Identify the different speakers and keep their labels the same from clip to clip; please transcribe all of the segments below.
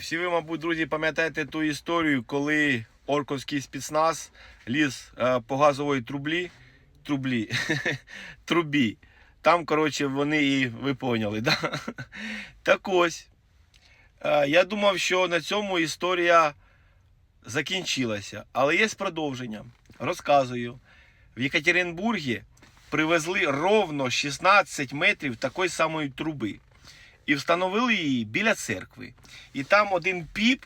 Speaker 1: Всі ви, мабуть, друзі, пам'ятаєте ту історію, коли орковський спецназ ліз е, по газовій трублі, трублі, трубі. Там, коротше, вони і ви поняли. Да? Так ось. Е, я думав, що на цьому історія закінчилася. Але є продовження. Розказую. В Єкатеринбургі привезли ровно 16 метрів такої самої труби. І встановили її біля церкви. І там один піп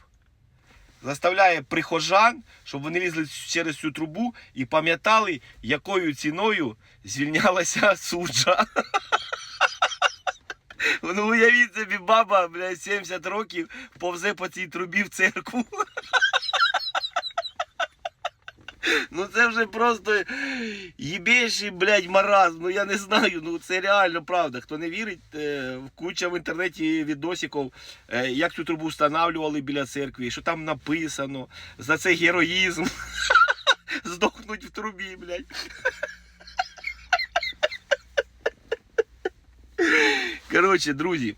Speaker 1: заставляє прихожан, щоб вони лізли через цю трубу і пам'ятали, якою ціною звільнялася суджа. Ну уявіть собі, баба, блядь, 70 років повзе по цій трубі в церкву. Ну це вже просто їбейший, блядь, маразм. Ну я не знаю, ну це реально правда. Хто не вірить, е, куча в інтернеті відосиків, е, як цю трубу встановлювали біля церкви, що там написано, за це героїзм. Здохнуть в трубі, блядь. Коротше, друзі,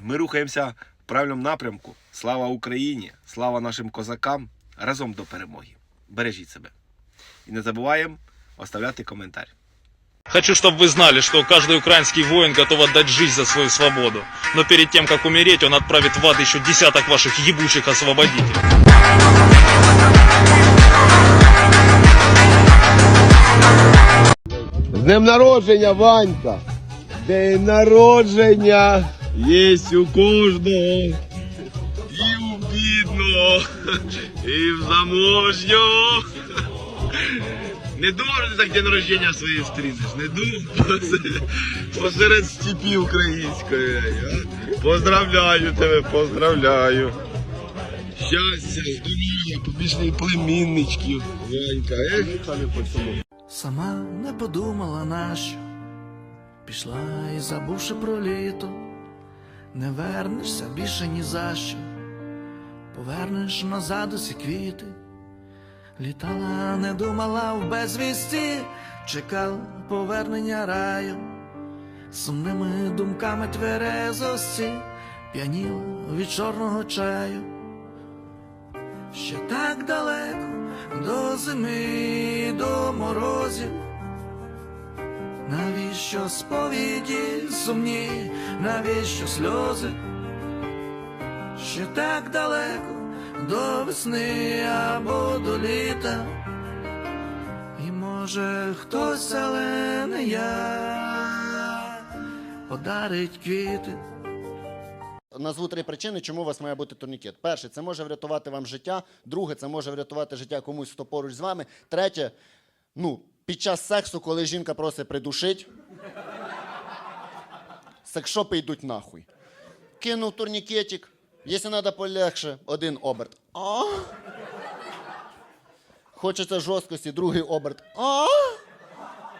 Speaker 1: ми рухаємося в правильному напрямку. Слава Україні! Слава нашим козакам! Разом до перемоги! Бережіть себе. І не забуваємо оставляти коментар.
Speaker 2: Хочу, чтобы вы знали, что каждый украинский воин готов отдать жизнь за свою свободу. Но перед тем, как умереть, он отправит в ад еще десяток ваших ебучих освободителей.
Speaker 1: З днем народження, Ванька! День народження є у кожного. І у бідного, І в заможнього. Не думав, ти так день народження своє зустрінеш. Не думав. Посеред степі української. Поздравляю тебе, поздравляю. Щастя, здоров'я, побічних племінничків. Ванька, ех.
Speaker 3: Сама не подумала нащо, пішла і забувши про літо, не вернешся більше ні за що, повернеш назад усі квіти, літала, не думала в безвісті, чекав повернення раю, сумними думками тверезості, п'яніла від чорного чаю. Ще так далеко до зими, до морозів. Навіщо сповіді сумні, навіщо сльози? Ще так далеко до весни або до літа. І може хтось, але не я, подарить квіти.
Speaker 4: Назву три причини, чому у вас має бути турнікет. Перше, це може врятувати вам життя. Друге, це може врятувати життя комусь, хто поруч з вами. Третє, ну, під час сексу, коли жінка просить придушить, секшопи йдуть нахуй. Кинув турнікетик, якщо треба полегше, один оберт. А? Хочеться жорсткості, другий оберт. А?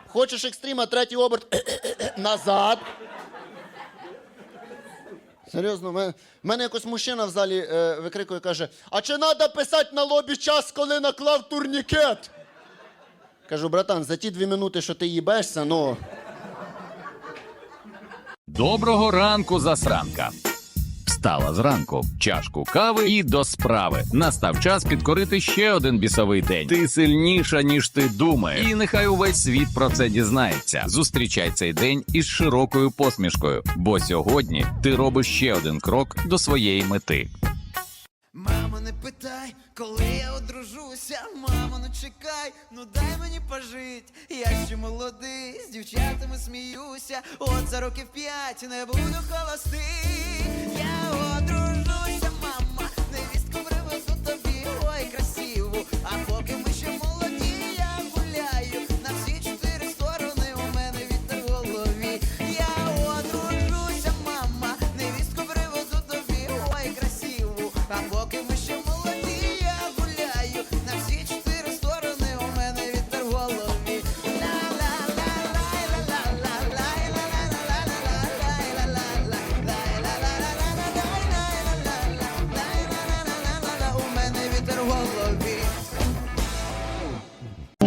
Speaker 4: Хочеш екстріма, третій оберт. Назад. Серйозно, в мене, мене якось мужчина в залі е, викрикує, каже: А чи треба писати на лобі час, коли наклав турнікет? Кажу, братан, за ті дві минути, що ти їбешся, ну.
Speaker 5: Доброго ранку, засранка. Встала зранку, чашку кави і до справи. Настав час підкорити ще один бісовий день. Ти сильніша, ніж ти думаєш. І нехай увесь світ про це дізнається. Зустрічай цей день із широкою посмішкою, бо сьогодні ти робиш ще один крок до своєї мети.
Speaker 6: Мамо, не питай, коли я одружуся, мамо, ну чекай, ну дай мені пожить. Я ще молодий, з дівчатами сміюся. От за років п'ять не буду холостий.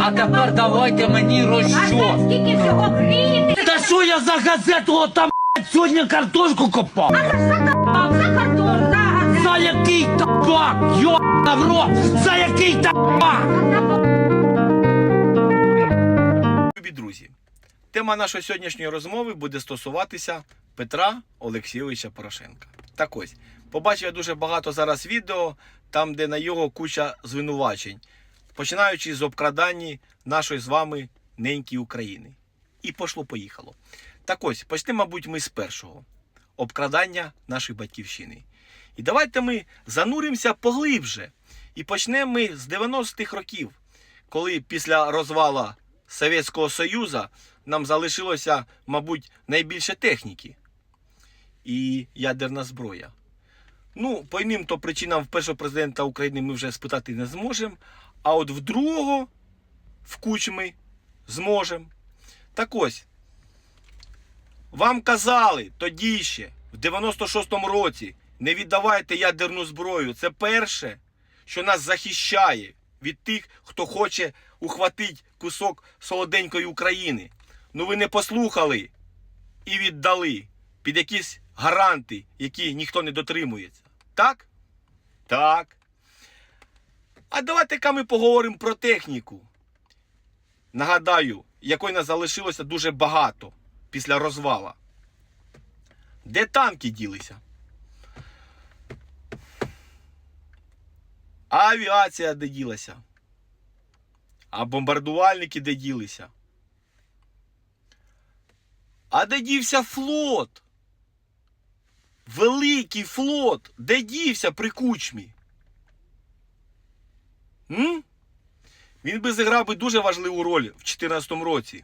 Speaker 6: А
Speaker 7: тепер давайте мені розчо.
Speaker 8: Скільки всього грієте?
Speaker 7: Та що я за газету от там сьогодні картошку копав?
Speaker 8: За картон, за газет.
Speaker 7: За яку в рот, за який та
Speaker 1: Любі друзі, тема нашої сьогоднішньої розмови буде стосуватися Петра Олексійовича Порошенка. Так ось, побачив я дуже багато зараз відео, там, де на його куча звинувачень, починаючи з обкрадання нашої з вами неньки України. І пошло-поїхало. Так ось, почнемо, мабуть, ми з першого обкрадання нашої батьківщини. І давайте ми зануримося поглибше. І почнемо ми з 90-х років, коли після розвала Совєтського Союзу нам залишилося, мабуть, найбільше техніки і ядерна зброя. Ну, по іним то причинам першого президента України ми вже спитати не зможемо, а от в другого, в кучми, зможемо. Так ось, вам казали тоді ще, в 96-му році, не віддавайте ядерну зброю. Це перше, що нас захищає від тих, хто хоче ухватити кусок солоденької України. Ну ви не послухали і віддали під якісь гаранти, які ніхто не дотримується. Так? Так. А давайте-ка ми поговоримо про техніку. Нагадаю, якої нас залишилося дуже багато після розвала. Де танки ділися? А авіація де ділася? А бомбардувальники де ділися? А де дівся флот? Великий флот, де дівся при кучмі? М? Він би зіграв би дуже важливу роль в 2014 році.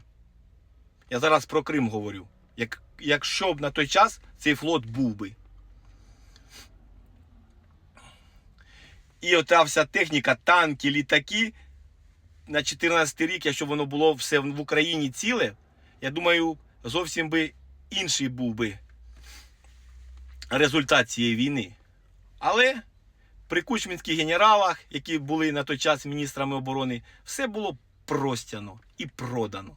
Speaker 1: Я зараз про Крим говорю. Як, якщо б на той час цей флот був би. І ота вся техніка, танки, літаки на 14 рік, якщо воно було все в Україні ціле, я думаю, зовсім би інший був би результат цієї війни. Але при кучмінських генералах, які були на той час міністрами оборони, все було простяно і продано.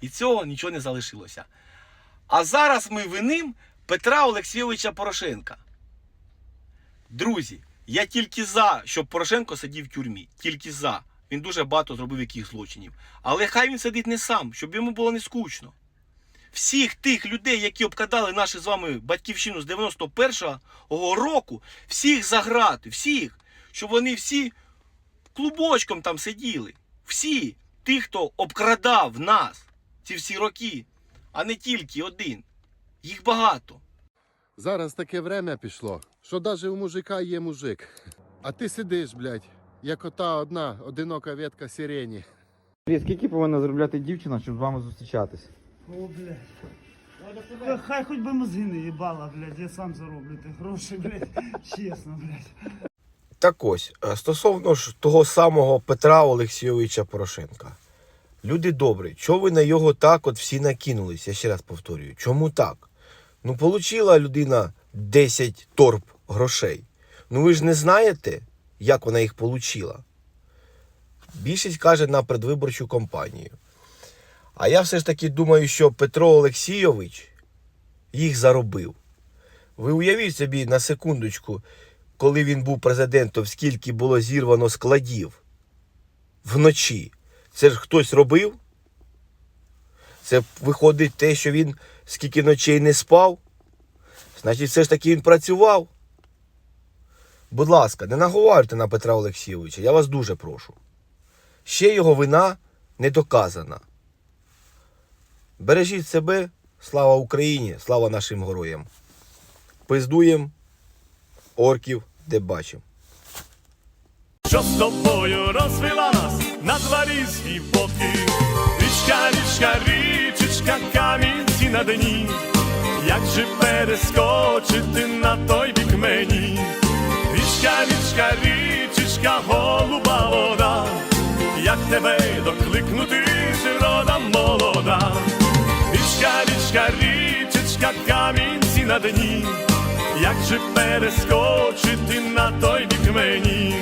Speaker 1: І цього нічого не залишилося. А зараз ми виним Петра Олексійовича Порошенка. Друзі, я тільки за, щоб Порошенко сидів в тюрмі. Тільки за. Він дуже багато зробив яких злочинів. Але хай він сидить не сам, щоб йому було не скучно. Всіх тих людей, які обкрадали нашу з вами батьківщину з 91-го року, всіх заграти, всіх, щоб вони всі клубочком там сиділи. Всі, ті, хто обкрадав нас ці всі роки, а не тільки один. Їх багато.
Speaker 8: Зараз таке время пішло, що навіть у мужика є мужик. А ти сидиш, блядь, як ота одна одинока ветка сирені.
Speaker 9: Скільки повинна заробляти дівчина, щоб з вами зустрічатись?
Speaker 10: О, блядь. Хай хоч би мозги не їбала, блядь, я сам зароблю ті гроші, блядь. Чесно, блядь.
Speaker 1: Так ось, е, стосовно ж того самого Петра Олексійовича Порошенка. Люди добрі, чого ви на його так от всі накинулись? Я ще раз повторюю. Чому так? Ну, получила людина 10 торб грошей. Ну ви ж не знаєте, як вона їх получила. Більшість каже на предвиборчу кампанію. А я все ж таки думаю, що Петро Олексійович їх заробив. Ви уявіть собі на секундочку, коли він був президентом, скільки було зірвано складів вночі. Це ж хтось робив? Це виходить те, що він скільки ночей не спав. Значить, все ж таки він працював. Будь ласка, не наговарюйте на Петра Олексійовича, я вас дуже прошу. Ще його вина не доказана. Бережіть себе, слава Україні, слава нашим героям. Пиздуєм орків, де бачимо.
Speaker 11: що з тобою розвела нас на дворі поки. Річка, річка, річечка, камінці на дні. Як же перескочити на той бік мені? Річка, річка, річечка, голуба вода. Як тебе докликнути, природа молода. Річка, річечка, камінці на дні. Як же перескочити на той бік мені?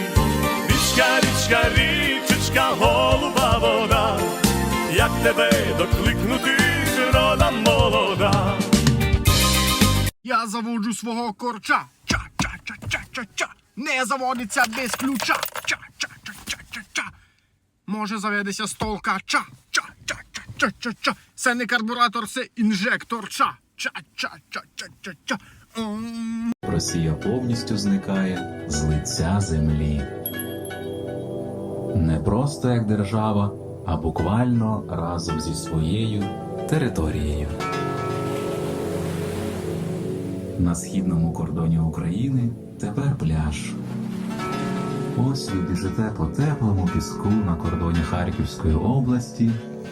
Speaker 11: Річка, річка, річечка, голуба вода, як тебе докликнути, природа молода.
Speaker 10: Я заводжу свого корча.
Speaker 7: Не заводиться без ключа. Ча, ча, ча, ча, ча, ча. Може заведеться з толка. Ча, ча, ча, ча, ча, ча, ча. Це не карбуратор, це інжектор. Ча, ча, ча, ча, ча, ча, ча.
Speaker 5: Росія повністю зникає з лиця землі. Не просто як держава, а буквально разом зі своєю територією. На східному кордоні України тепер пляж. Ось ви біжите по теплому піску на кордоні Харківської області,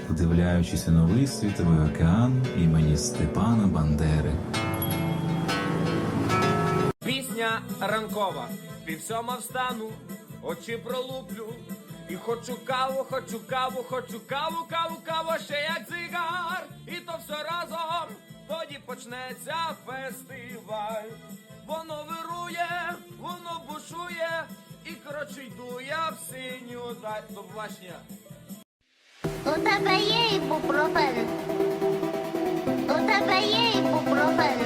Speaker 5: вдивляючись у новий світовий океан імені Степана Бандери.
Speaker 12: Пісня ранкова, півсьома встану, очі пролуплю. І хочу каву, хочу каву, хочу каву, каву, каву, ще як цигар. І то все разом, тоді почнеться фестиваль. Воно вирує, воно бушує, і коротше йду я в синю даль. До побачення. У тебе є ібупрофен?
Speaker 13: У тебе є ібупрофен?